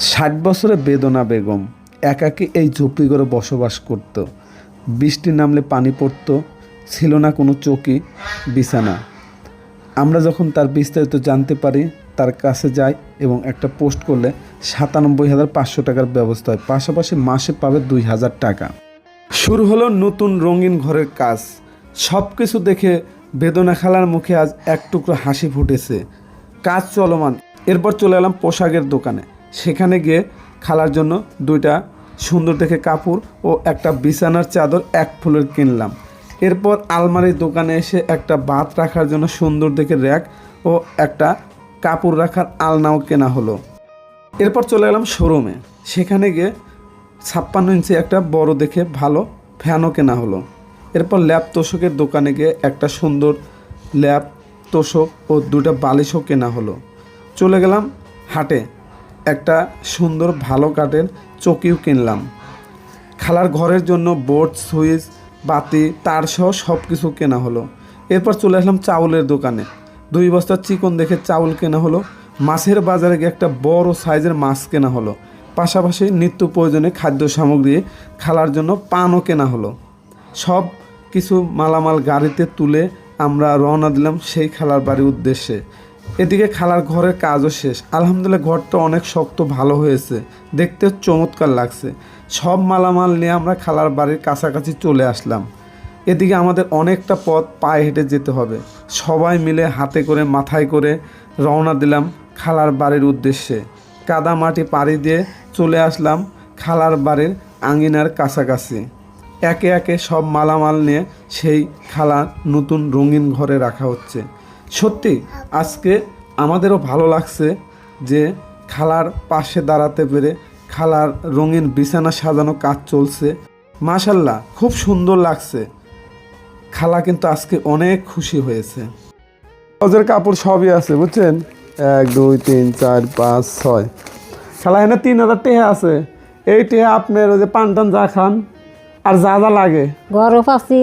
ষাট বছরে বেদনা বেগম একাকী এই ঝুপড়ি করে বসবাস করত। বৃষ্টি নামলে পানি পড়তো, ছিল না কোনো চকি, বিছানা। আমরা যখন তার বিস্তারিত জানতে পারি, তার কাছে যাই এবং একটা পোস্ট করলে সাতানব্বই হাজার পাঁচশো টাকার ব্যবস্থা হয়। পাশাপাশি মাসে পাবে দুই হাজার টাকা। শুরু হলো নতুন রঙিন ঘরের কাজ। সব কিছু দেখে বেদনা খালার মুখে আজ এক টুকরো হাসি ফুটেছে। কাজ চলমান। এরপর চলে এলাম পোশাকের দোকানে। সেখানে গিয়ে খালার জন্য দুইটা সুন্দর দেখে কাপড় ও একটা বিছানার চাদর এক ফুলের কিনলাম। এরপর আলমারির দোকানে এসে একটা বাত রাখার জন্য সুন্দর দেখে র্যাক ও একটা কাপড় রাখার আলনাও কেনা হলো। এরপর চলে এলাম শোরুমে। সেখানে গিয়ে ছাপ্পান্ন ইঞ্চি একটা বড় দেখে ভালো ফ্যানও কেনা হলো। এরপর ল্যাব তোষকের দোকানে গিয়ে একটা সুন্দর ল্যাব তোষক ও দুটো বালিশও কেনা হলো। চলে গেলাম হাটে। সুন্দর ভালো কাঠের চকিও কিনলাম। খালার ঘরের জন্য বোর্ড, সুইচ, বাতি, তার সহ সব কিছু কেনা হলো। এরপর চলে আসলাম চাউলের দোকানে। দুই বস্তা চিকন দেখে চাউল কেনা হলো। মাছের বাজারে গিয়ে একটা বড় সাইজের মাছ কেনা হলো। পাশাপাশি নিত্য প্রয়োজনে খাদ্য সামগ্রী খালার জন্য পানও কেনা হলো। সব কিছু মালামাল গাড়িতে তুলে আমরা রওনা দিলাম সেই খালার বাড়ির উদ্দেশ্যে। এদিকে খালার ঘরের কাজও শেষ। আলহামদুলিল্লাহ ঘরটা অনেক শক্ত, ভালো হয়েছে। দেখতে চমৎকার লাগছে। সব মালামাল নিয়ে আমরা খালার বাড়ির কাছাকাছি চলে আসলাম। এদিকে আমাদের অনেকটা পথ পায়ে হেঁটে যেতে হবে। সবাই মিলে হাতে করে, মাথায় করে রওনা দিলাম খালার বাড়ির উদ্দেশ্যে। কাদা মাটি পাড়ি দিয়ে চলে আসলাম খালার বাড়ির আঙিনার কাছাকাছি। একে একে সব মালামাল নিয়ে সেই খালা নতুন রঙিন ঘরে রাখা হচ্ছে। সত্যি, আজকে আমাদেরও ভালো লাগছে যে খালার পাশে দাঁড়াতে পেরে খালার রঙিন বিছানা সাজানো কাজ চলছে। মাশাল্লাহ, খুব সুন্দর লাগছে। খালা কিন্তু আজকে অনেক খুশি হয়েছে। হজের কাপড় সবই আছে, বুঝছেন? এক, দুই, তিন, চার, পাঁচ, ছয়। খালা, এখানে তিন হাজার টেহা আছে। এই টেহা আপনার ওই যে পান টান যা খান, আর যা যা লাগে। ঘরও পাচ্ছি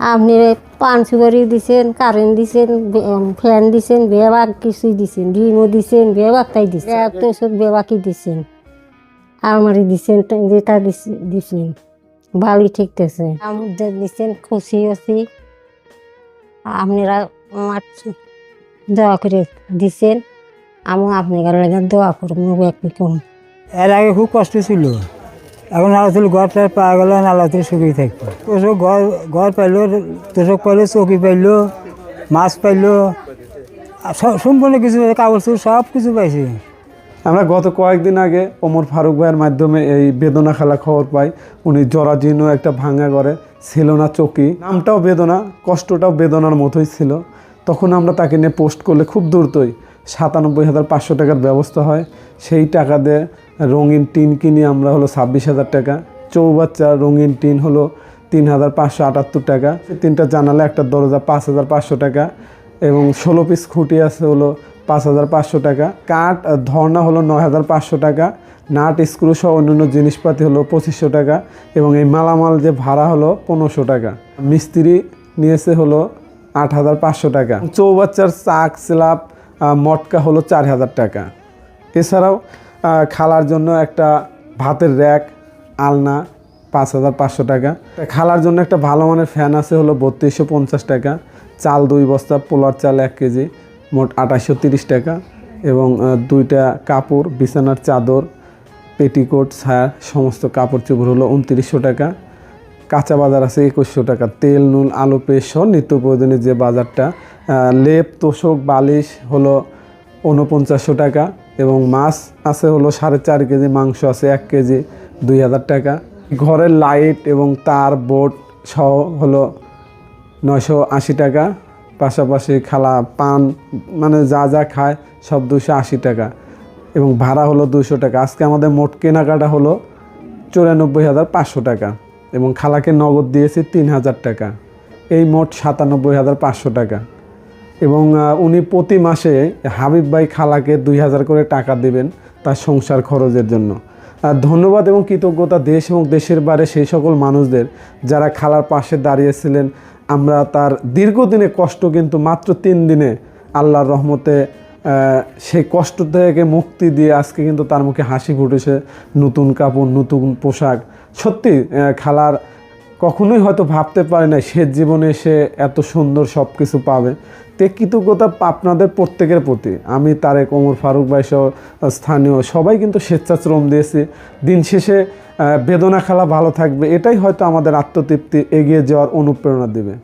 আপনি পান সুপারি দিছেন কারেন্ট দিছেন ফ্যান দিছেন বেবাক কিছুই দিছেন ডিমও দিছেন বেবাক তাই দিছেন। তো সব বেবাকই দিছেন। আলমারি দিছেন যেটা দিছে- দিছেন বালি ঠিকতেছে। আমাদের দিছেন খুশি আছি। আপনারা আমার দোয়া করে দিছেন। আমি আপনার লাগে দোয়া করব এর আগে খুব কষ্ট ছিল। এখন আল্লাহ তুলি ঘর টার পাওয়া গেল আল্লাহ তুলি সুখী থাকতো তোষক ঘর ঘর পাইলো, তোষক পাইলো, চৌকি পাইলো, মাছ পাইলো সম্পূর্ণ কিছু কাগজ সব কিছু পাইছি। আমরা গত কয়েকদিন আগে ওমর ফারুক ভাইয়ের মাধ্যমে এই বেদনা খেলা খবর পাই। উনি জরাজীর্ণ একটা ভাঙা ঘরে ছিল না চকি। নামটাও বেদনা, কষ্টটাও বেদনার মতোই ছিল। তখন আমরা তাকে নিয়ে পোস্ট করলে খুব দ্রুতই সাতানব্বই হাজার পাঁচশো টাকার ব্যবস্থা হয়। সেই টাকা দিয়ে রঙিন টিন কিনি আমরা হলো ছাব্বিশ হাজার টাকা। চৌবাচ্চা রঙিন টিন হলো তিন হাজার পাঁচশো আটাত্তর টাকা। তিনটা জানালে একটা দরজা পাঁচ হাজার পাঁচশো টাকা এবং ষোলো পিস খুঁটি আছে হলো পাঁচ হাজার পাঁচশো টাকা। কাঠ ধর্না হলো নয় হাজার পাঁচশো টাকা। নাট, স্ক্রু সহ অন্যান্য জিনিসপাতি হলো পঁচিশশো টাকা এবং এই মালামাল যে ভাড়া হলো পনেরোশো টাকা। মিস্ত্রি নিয়েছে হলো আট হাজার পাঁচশো টাকা। চৌবাচ্চার চাক, স্ল্যাব মটকা হলো চার হাজার টাকা। এছাড়াও খালার জন্য একটা ভাতের র্যাক, আলনা, পাঁচ হাজার পাঁচশো টাকা। খালার জন্য একটা ভালো মানের ফ্যান আছে হলো বত্রিশশো পঞ্চাশ টাকা। চাল দুই বস্তা, পোলার চাল এক কেজি, মোট আঠাশশো তিরিশ টাকা। এবং দুইটা কাপড়, বিছানার চাদর, পেটিকোট, ছায়া, সমস্ত কাপড় চোপড় হলো উনত্রিশশো টাকা। কাঁচা বাজার আছে একুশশো টাকা। তেল, নুন, আলু সহ নিত্য প্রয়োজনীয় যে বাজারটা লেপ, তোষক, বালিশ হলো উনপঞ্চাশশো টাকা। এবং মাছ আছে হলো সাড়ে চার কেজি, মাংস আছে এক কেজি, দুই হাজার টাকা। ঘরের লাইট এবং তার বোর্ড সহ হলো নয়শো আশি টাকা। পাশাপাশি খালা পান মানে যা যা খায় সব দুশো আশি টাকা। এবং ভাড়া হলো দুশো টাকা। আজকে আমাদের মোট কেনাকাটা হলো চুরানব্বই হাজার পাঁচশো টাকা এবং খালাকে নগদ দিয়েছি তিন হাজার টাকা। এই মোট সাতানব্বই হাজার পাঁচশো টাকা। এবং উনি প্রতি মাসে হাবিব ভাই খালাকে দুই হাজার করে টাকা দেবেন তার সংসার খরচের জন্য। ধন্যবাদ এবং কৃতজ্ঞতা দেশ এবং দেশের বাইরে সেই সকল মানুষদের যারা খালার পাশে দাঁড়িয়েছিলেন। আমরা তার দীর্ঘদিনে কষ্ট কিন্তু মাত্র তিন দিনে আল্লাহর রহমতে সেই কষ্ট থেকে মুক্তি দিয়ে আজকে কিন্তু তার মুখে হাসি ফুটেছে। নতুন কাপড়, নতুন পোশাক। সত্যি খালার কখনোই হয়তো ভাবতে পারে না সে জীবনে সে এত সুন্দর সব কিছু পাবে। তে কৃতজ্ঞতা আপনাদের প্রত্যেকের প্রতি। আমি তারেক, ওমর ফারুক ভাই সহ স্থানীয় সবাই কিন্তু স্বেচ্ছাশ্রম দিয়েছি। দিন শেষে বেদনা খেলা ভালো থাকবে, এটাই হয়তো আমাদের আত্মতৃপ্তি এগিয়ে যাওয়ার অনুপ্রেরণা দেবে।